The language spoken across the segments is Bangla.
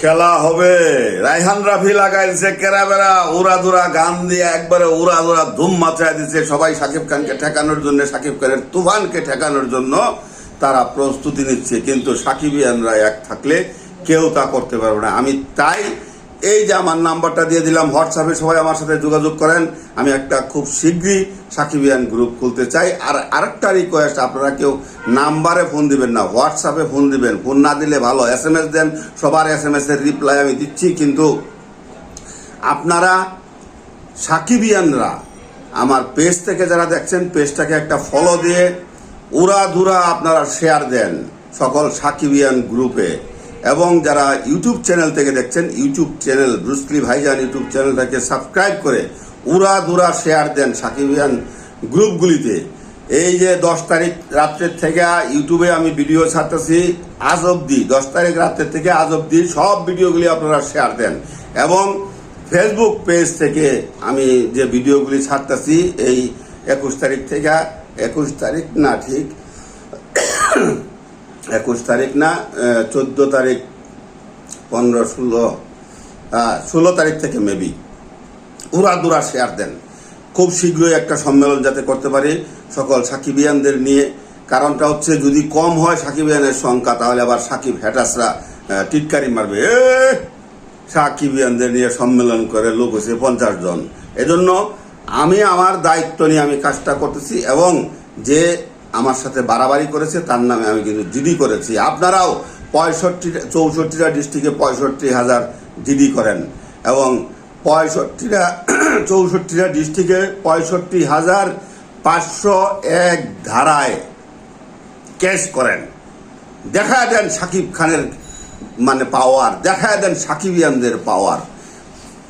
খেলা হবে। রাইহান রাফি লাগাইছে কেরাবেরা উড়া দুরা গান দিয়ে একবারে উড়া দুরা ধুম মাচায় দিচ্ছে। সবাই সাকিব খানকে ঠেকানোর জন্য, সাকিব খানের তুফানকে ঠেকানোর জন্য তারা প্রস্তুতি নিচ্ছে। কিন্তু সাকিবিয়ানরা এক থাকলে কেউ তা করতে পারবে না। আমি তাই এই যে আমার নাম্বারটা দিয়ে দিলাম হোয়াটসঅ্যাপে সবাই আমার সাথে যোগাযোগ করেন। আমি একটা খুব শীঘ্রই সাকিবিয়ান গ্রুপ খুলতে চাই। আর আরেকটা রিকোয়েস্ট আপনারা কেউ নাম্বারে ফোন দিবেন না হোয়াটসঅ্যাপে ফোন দিবেন। ফোন না দিলে ভালো এস এম এস দেন, সবার এস এম এস এর রিপ্লাই আমি দিচ্ছি। কিন্তু আপনারা সাকিবিয়ানরা আমার পেজ থেকে যারা দেখছেন পেজটাকে একটা ফলো দিয়ে উড়া ধুরা আপনারা শেয়ার দেন সকল সাকিবিয়ান গ্রুপে এবং যারা ইউটিউব চ্যানেল থেকে দেখছেন ইউটিউব চ্যানেল ব্রুসলি ভাইজান ইউটিউব চ্যানেলটাকে সাবস্ক্রাইব করে উড়া ধুরা শেয়ার দেন সাকিবিয়ান গ্রুপগুলিতে এই যে দশ তারিখ রাত্রের থেকে ইউটিউবে আমি ভিডিও ছাড়তেছি, আজ অব্দি দশ তারিখ রাত্রের থেকে আজ অব্দি সব ভিডিওগুলি আপনারা শেয়ার দেন। এবং ফেসবুক পেজ থেকে আমি যে ভিডিওগুলি ছাড়তেছি, এই একুশ তারিখ থেকে, একুশ তারিখ না ঠিক একুশ তারিখ না চোদ্দ তারিখ, পনেরো, ষোলো ষোলো তারিখ থেকে মেবি উড়া দুরা শেয়ার দেন। খুব শীঘ্রই একটা সম্মেলন যাতে করতে পারি সকল সাকিবিয়ানদের নিয়ে। কারণটা হচ্ছে যদি কম হয় সাকিবিয়ানের সংখ্যা, তাহলে আবার সাকিব হ্যাটাসরা টিটকারি মারবে। সাকিবিয়ানদের নিয়ে সম্মেলন করে লোক হচ্ছে পঞ্চাশ জন। এজন্য আমি আমার দায়িত্ব নিয়ে আমি কাজটা করতেছি এবং যে আমার সাথে বাড়াবাড়ি করেছে, তার নামে আমি কিন্তু জিডি করেছি। আপনারাও পঁয়ষট্টি, চৌষট্টিটা ডিস্ট্রিক্টে পঁয়ষট্টি হাজার জিডি করেন। এবং পঁয়ষট্টিটা, চৌষট্টিটা ডিস্ট্রিক্টে পঁয়ষট্টি হাজার পাঁচশো এক ধারায় কেস করেন। দেখা দেন সাকিব খানের মানে পাওয়ার দেখা দেন সাকিবিয়ানদের পাওয়ার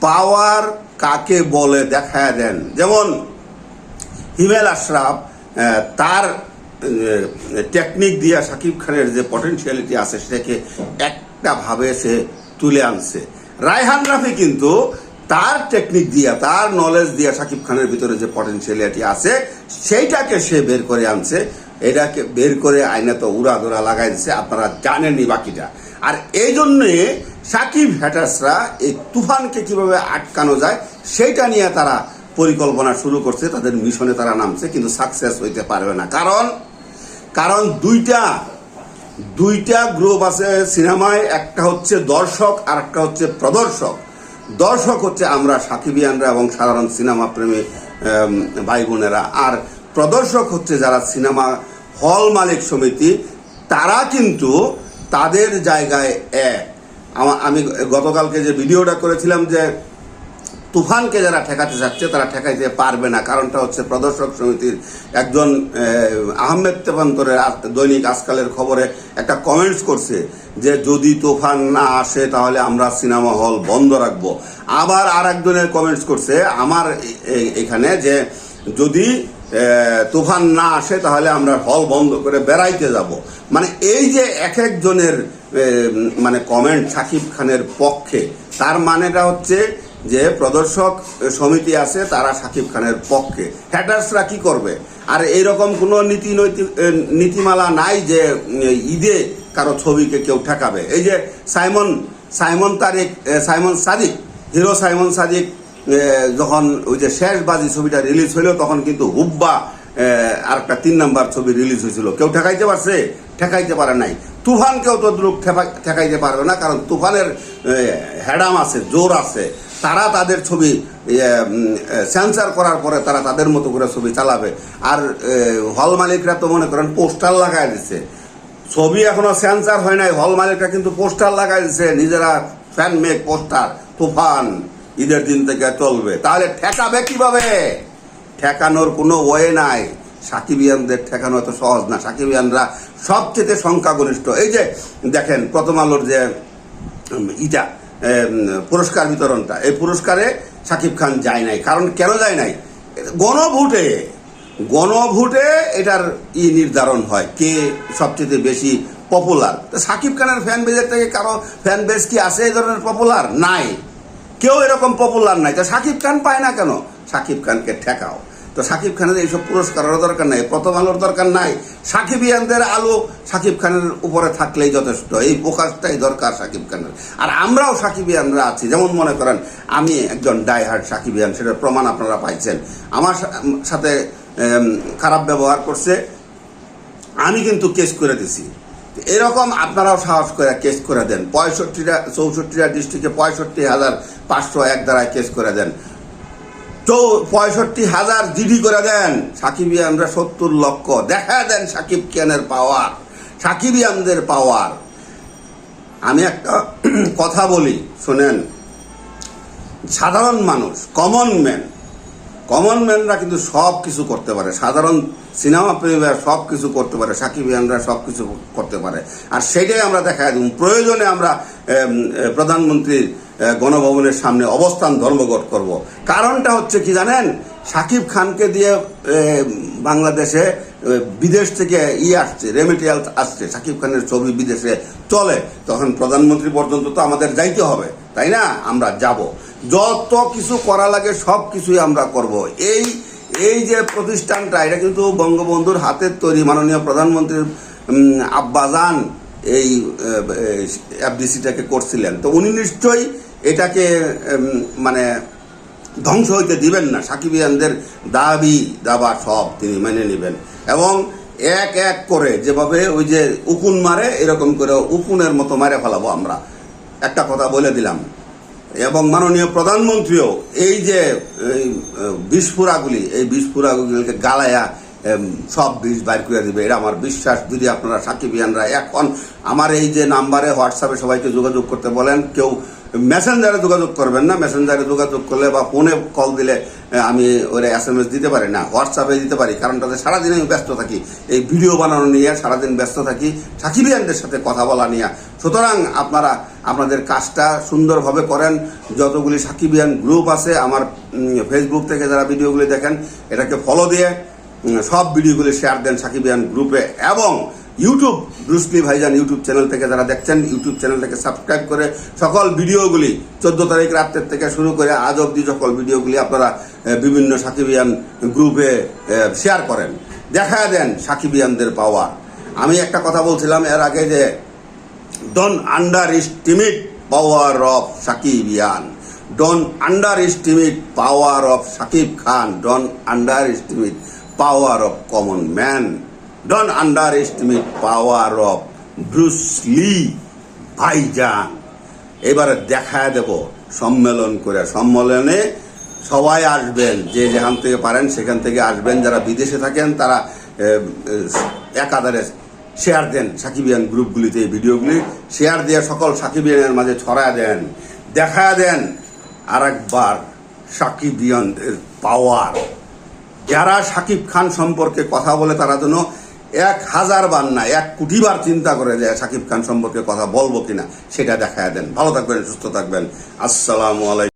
পাওয়ার কাকে বলে দেখা দেন? যেমন হিমেল আশরাফ তার টেকনিক দিয়া সাকিব খানের যে পটেনশিয়ালিটি আছে, সেটাকে একটা ভাবে সে তুলে আনছে। রায়হান রাফি কিন্তু তার টেকনিক দিয়া, তার নলেজ দিয়া সাকিব খানের ভিতরে যে পটেনশিয়ালিটি আছে, সেইটাকে সে বের করে আনছে। এটাকে বের করে আইনে তো উড়া ধরা লাগাই দিচ্ছে আপনারা জানেনই বাকিটা। আর এই জন্যে সাকিব হ্যাটার্সরা এই তুফানকে কীভাবে আটকানো যায়, সেইটা নিয়ে তারা পরিকল্পনা শুরু করছে, তাদের মিশনে তারা নামছে, কিন্তু সাকসেস হইতে পারবে না। কারণ কারণ দুইটা দুইটা গ্রুপ আছে সিনেমায়, একটা হচ্ছে দর্শক আর একটা হচ্ছে প্রদর্শক। দর্শক হচ্ছে আমরা সাকিবিয়ানরা এবং সাধারণ সিনেমা প্রেমী ভাই বোনেরা আর প্রদর্শক হচ্ছে যারা সিনেমা হল মালিক সমিতি, তারা কিন্তু তাদের জায়গায় এক। আমি গতকালকে যে ভিডিওটা করেছিলাম যে তুফানকে যারা ঠেকাতে যাচ্ছে, তারা ঠেকাইতে পারবে না। কারণটা হচ্ছে প্রদর্শক সমিতির একজন আহমেদ তেপান্তরের দৈনিক আজকালের খবরে একটা কমেন্টস করছে যে, যদি তুফান না আসে, তাহলে আমরা সিনেমা হল বন্ধ রাখব। আবার আর একজনের কমেন্টস করছে, আমার এখানে যে, যদি তুফান না আসে, তাহলে আমরা হল বন্ধ করে বেড়াইতে যাব। মানে এই যে এক একজনের মানে কমেন্ট সাকিব খানের পক্ষে, তার মানেটা হচ্ছে যে প্রদর্শক সমিতি আছে, তারা সাকিব খানের পক্ষে। হ্যাটার্সরা কি করবে? আর এইরকম কোনো নীতি নীতিমালা নাই যে ঈদে কারও ছবিকে কেউ ঠেকাবে। এই যে সাইমন সাইমন তারিক সাইমন সাদিক, হিরো সাইমন সাদিক যখন ওই যে শেষ বাজি ছবিটা রিলিজ হইল, তখন কিন্তু হুব্বা আর একটা তিন নাম্বার ছবি রিলিজ হয়েছিল। কেউ ঠেকাইতে পারছে? ঠেকাইতে পারে নাই। তুফানকেও তদ্রুপ দ্রুপ ঠেকাইতে পারবে না, কারণ তুফানের হ্যাডাম আছে, জোর আছে। তারা তাদের ছবি সেন্সার করার পরে তারা তাদের মতো করে ছবি চালাবে। আর হল মালিকরা তো মনে করেন পোস্টার লাগাই দিচ্ছে ছবি এখনও সেন্সার হয় নাই, হল মালিকরা কিন্তু পোস্টার লাগাই দিচ্ছে নিজেরা ফ্যান মেক পোস্টার তুফান, ঈদের দিন থেকে চলবে। তাহলে ঠেকাবে কীভাবে? ঠেকানোর কোনো ওয়ে নাই। সাকিবিয়ানদের ঠেকানো এত সহজ না। সাকিবিয়ানরা সবচেয়ে সংখ্যাগরিষ্ঠ। এই যে, দেখেন, প্রথম আলোর যে ইটা পুরস্কার বিতরণটা। এই পুরস্কারে সাকিব খান যায় নাই। কারণ কেন যায় নাই? গণভোটে গণভোটে এটার ই নির্ধারণ হয় কে সবচেয়ে বেশি পপুলার তো সাকিব খানের ফ্যান বেজের থেকে কারও ফ্যান বেস কি আছে এই ধরনের পপুলার নাই। কেউ এরকম পপুলার নাই। তা সাকিব খান পায় না কেন? সাকিব খানকে ঠেকাও। তো সাকিব খানের এইসব পুরস্কারেরও দরকার নাই, প্রথম আলোর দরকার নাই। সাকিব ইয়ানদের আলো সাকিব খানের উপরে থাকলেই যথেষ্ট, এই প্রকাশটাই দরকার সাকিব খানের। আর আমরাও সাকিব ইয়ানরা আছি, যেমন মনে করেন, আমি একজন ডাই হার্ড সাকিব ইয়ান, সেটার প্রমাণ আপনারা পাইছেন। আমার সাথে খারাপ ব্যবহার করছে, আমি কিন্তু কেস করে দিছি। এরকম আপনারাও সাহস করে কেস করে দেন, পঁয়ষট্টিটা, চৌষট্টিটা ডিস্ট্রিক্টে পঁয়ষট্টি হাজার পাঁচশো এক দ্বারায় কেস করে দেন। চৌ পঁয়ষট্টি হাজার জিডি করে দেন। সাকিবিয়ানরা সত্তর লক্ষ। দেখা দেন সাকিব কিয়ানের পাওয়ার সাকিবিয়ানদের পাওয়ার আমি একটা কথা বলি, শোনেন। সাধারণ মানুষ কমন ম্যান কমন ম্যানরা কিন্তু সব কিছু করতে পারে। সাধারণ সিনেমা প্রেমীরা সব কিছু করতে পারে সাকিবিয়ানরা সব কিছু করতে পারে। আর সেটাই আমরা দেখা প্রয়োজনে আমরা প্রধানমন্ত্রীর গণভবনের সামনে অবস্থান ধর্মঘট করব। কারণটা হচ্ছে কি জানেন? সাকিব খানকে দিয়ে বাংলাদেশে বিদেশ থেকে ই আসছে রেমিটিয়াল আসছে। সাকিব খানের ছবি বিদেশে চলে। তখন প্রধানমন্ত্রী পর্যন্ত তো আমাদের যাইতে হবে, তাই না? আমরা যাব। যত কিছু করা লাগে, সব কিছুই আমরা করব। এই এই যে প্রতিষ্ঠানটা, এটা কিন্তু বঙ্গবন্ধুর হাতের তৈরি। মাননীয় প্রধানমন্ত্রীর আব্বাজান এই এফডিসিটাকে করছিলেন। তো উনি নিশ্চয়ই এটাকে মানে ধ্বংস হইতে দিবেন না। সাকিবিয়ানদের দাবি, দাবা সব তিনি মেনে নেবেন। এবং এক এক করে যেভাবে ওই যে উকুন মারে, এরকম করে উকুনের মতো মারে ফেলাবো আমরা। একটা কথা বলে দিলাম। এবং মাননীয় প্রধানমন্ত্রীও এই যে বিস্ফোরাগুলি, এই বিস্ফোরাগুলিকে গালায়া সব বিষ বাইর করে দিবে। এটা আমার বিশ্বাস। যদি আপনারা সাকিবিয়ানরা এখন আমার এই যে নাম্বারে হোয়াটসঅ্যাপে সবাইকে যোগাযোগ করতে বলেন, কেউ মেসেঞ্জারে যোগাযোগ করবেন না। মেসেঞ্জারে যোগাযোগ করলে বা ফোনে কল দিলে আমি ওরা এস এম এস দিতে পারি না, হোয়াটসঅ্যাপে দিতে পারি। কারণটাতে সারাদিন আমি ব্যস্ত থাকি। এই ভিডিও বানানো নিয়ে সারাদিন ব্যস্ত থাকি, সাকিবিয়ানদের সাথে কথা বলা নিয়ে। সুতরাং আপনারা, আপনাদের কাজটা সুন্দরভাবে করেন। যতগুলি সাকিবিয়ান গ্রুপ আছে, আমার ফেসবুক থেকে যারা ভিডিওগুলি দেখেন, এটাকে ফলো দিয়ে সব ভিডিওগুলি শেয়ার দেন সাকিবিয়ান গ্রুপে এবং YouTube Bruce Lee Bhaijan YouTube channel থেকে যারা দেখছেন ইউটিউব চ্যানেলটাকে সাবস্ক্রাইব করে সকল ভিডিওগুলি চোদ্দ তারিখ রাত্রের থেকে শুরু করে আজ অবধি সকল ভিডিওগুলি আপনারা বিভিন্ন সাকিবিয়ান গ্রুপে শেয়ার করেন দেখা দেন সাকিবিয়ানদের পাওয়ার আমি একটা কথা বলছিলাম এর আগে যে, don't underestimate power of Shakib Yan. Don't underestimate power of Shakib Khan. Don't underestimate power of common man. Don't underestimate power of Bruce Lee. ভাইজান এবারে দেখা দেব, সম্মেলন করে। সম্মেলনে সবাই আসবেন, যে যেখান থেকে পারেন সেখান থেকে আসবেন। যারা বিদেশে থাকেন, তারা একাধারে শেয়ার দেন সাকিবিয়ান গ্রুপগুলিতে এই ভিডিওগুলি। শেয়ার দিয়ে সকল সাকিবিয়ানের মাঝে ছড়ায় দেন দেখা দেন। আর একবার সাকিবিয়ানদের পাওয়ার যারা সাকিব খান সম্পর্কে কথা বলে তারা যেন এক হাজার বার না, এক কোটি বার চিন্তা করে যে সাকিব খান সম্পর্কে কথা বলব কিনা, সেটা দেখা দেন। ভালো থাকবেন, সুস্থ থাকবেন। আসসালামু আলাইকুম।